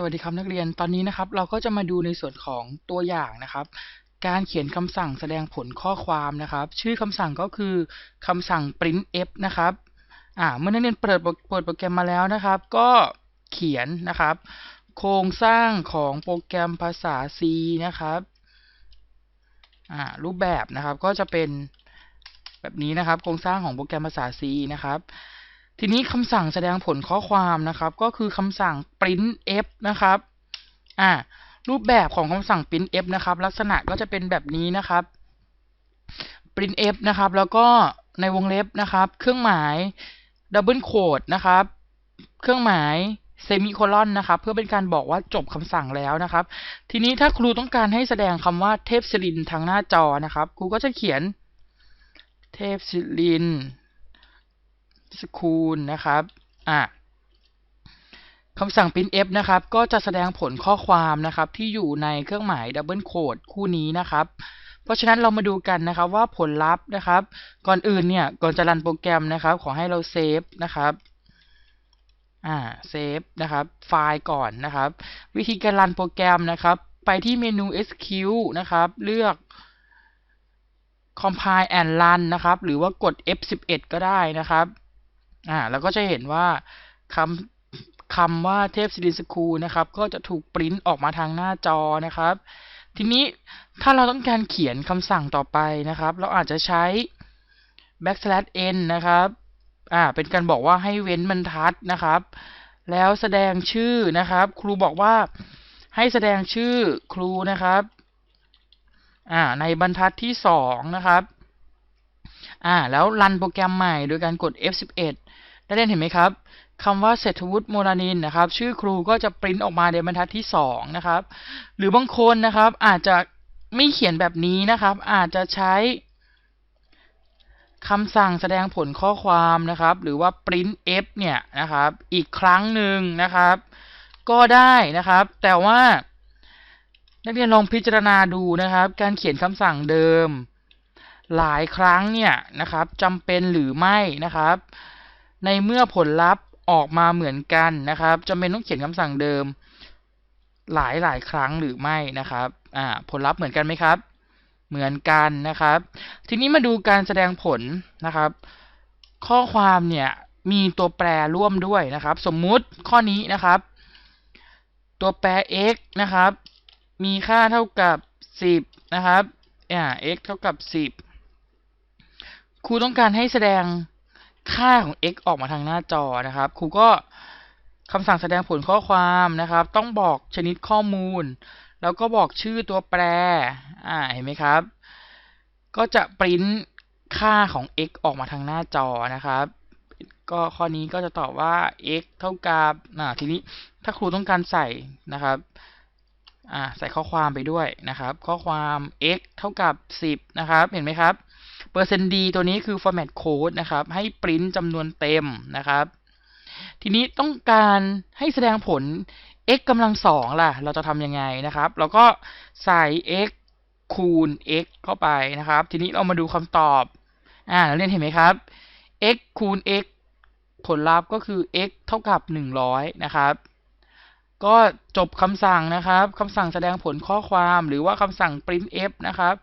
สวัสดีครับนักเรียนตอนนี้นะครับเราก็จะมาดูในส่วนของตัวอย่างนะครับ การเขียนคำสั่งแสดงผลข้อความนะครับ ชื่อคำสั่งก็คือคำสั่ง printf นะครับอ่าเมื่อนักเรียนเปิดเปิดโปรแกรมมาแล้วนะครับ ก็เขียนนะครับ โครงสร้างของโปรแกรมภาษา C นะครับอ่ารูปแบบนะครับก็จะเป็นแบบนี้นะครับ โครงสร้างของโปรแกรมภาษา C นะครับ ทีนี้คำสั่งแสดงผลข้อความนะครับ ก็คือคำสั่ง printf นะครับอ่ารูปแบบของคำสั่ง printf นะครับ ลักษณะก็จะเป็นแบบนี้นะครับ printf นะครับ แล้วก็ในวงเล็บนะครับ เครื่องหมาย double quote นะครับ เครื่องหมายเซมิโคลอนนะครับ เพื่อเป็นการบอกว่าจบคำสั่งแล้วนะครับ ทีนี้ถ้าครูต้องการให้แสดงคำว่าเทพศิรินทางหน้าจอนะครับ ครูก็จะเขียนเทพศิริน สคูลนะครับอะคำสั่ง printf นะครับ ก็จะแสดงผลข้อความนะครับ ที่อยู่ในเครื่องหมาย double quote คู่นี้นะครับ เพราะฉะนั้นเรามาดูกันนะครับว่าผลลัพธ์นะครับ ก่อนอื่นเนี่ย ก่อนจะรันโปรแกรมนะครับ ขอให้เราเซฟนะครับอ่าเซฟนะครับ ไฟล์ก่อนนะครับ วิธีการรันโปรแกรมนะครับ ไปที่เมนู SQ นะครับ เลือก compile and run นะครับ หรือว่ากด F11 ก็ได้นะครับ อ่าแล้วก็จะเห็นว่าคำคำว่าเทพศิรินสคูลนะครับ ก็จะถูกปริ้นออกมาทางหน้าจอนะครับ ทีนี้ถ้าเราต้องการเขียนคำสั่งต่อไปนะครับ เราอาจจะใช้ backslash n นะครับอ่าเป็นการบอกว่าให้เว้นบรรทัดนะครับ แล้วแสดงชื่อนะครับ ครูบอกว่าให้แสดงชื่อครูนะครับอ่าในบรรทัดที่สองนะครับ อ่าแล้วรันโปรแกรมใหม่โดยการกด F11 ได้เล่นเห็นไหมครับคำว่าเศรษฐวุฒิโมรานินนะครับ ชื่อครูก็จะปริ้นออกมาในบรรทัดที่สองนะครับ หรือบางคนนะครับอาจจะไม่เขียนแบบนี้นะครับ อาจจะใช้คำสั่งแสดงผลข้อความนะครับ หรือว่า printf เนี่ยนะครับ อีกครั้งหนึ่งนะครับ ก็ได้นะครับ แต่ว่านักเรียนลองพิจารณาดูนะครับ การเขียนคำสั่งเดิม หลายครั้งเนี่ยนะครับจำเป็นหรือไม่นะครับ ในเมื่อผลลัพธ์ออกมาเหมือนกันนะครับจำเป็นต้องเขียนคำสั่งเดิม หลายหลายครั้งหรือไม่นะครับอ่าผลลัพธ์เหมือนกันไหมครับ เหมือนกันนะครับ ทีนี้มาดูการแสดงผลนะครับ ข้อความเนี่ยมีตัวแปรร่วมด้วยนะครับ สมมุติข้อนี้นะครับ ตัวแปร x นะครับ มีค่าเท่ากับ 10 นะครับอ่า x เท่ากับ 10 ครูต้องการให้แสดงค่าของ x ออกมาทางหน้าจอนะครับ ครูก็คำสั่งแสดงผลข้อความนะครับ ต้องบอกชนิดข้อมูล แล้วก็บอกชื่อตัวแปร อ่า เห็นไหมครับ ก็จะปริ้นค่าของ x ออกมาทางหน้าจอนะครับ ก็ข้อนี้ก็จะตอบว่า x เท่ากับอ่าทีนี้ถ้าครูต้องการใส่นะครับ อ่า ใส่ข้อความไปด้วยนะครับ ข้อความ x เท่ากับ 10 นะครับ เห็นไหมครับ เปอร์เซ็นต์ d ตัวนี้คือ format code นะครับ ให้ปริ้นจำนวนเต็มนะครับ ทีนี้ต้องการให้แสดงผล x กำลังสองล่ะ เราจะทำยังไงนะครับ เราก็ใส่ x คูณ x เข้าไปนะครับ ทีนี้เรามาดูคำตอบ อ่าเราเรียนเห็นไหมครับ x คูณ x ผลลัพธ์ก็คือ x เท่ากับ 100 นะครับ ก็จบคำสั่งนะครับคำสั่งแสดงผลข้อความหรือว่าคำสั่ง printf นะครับ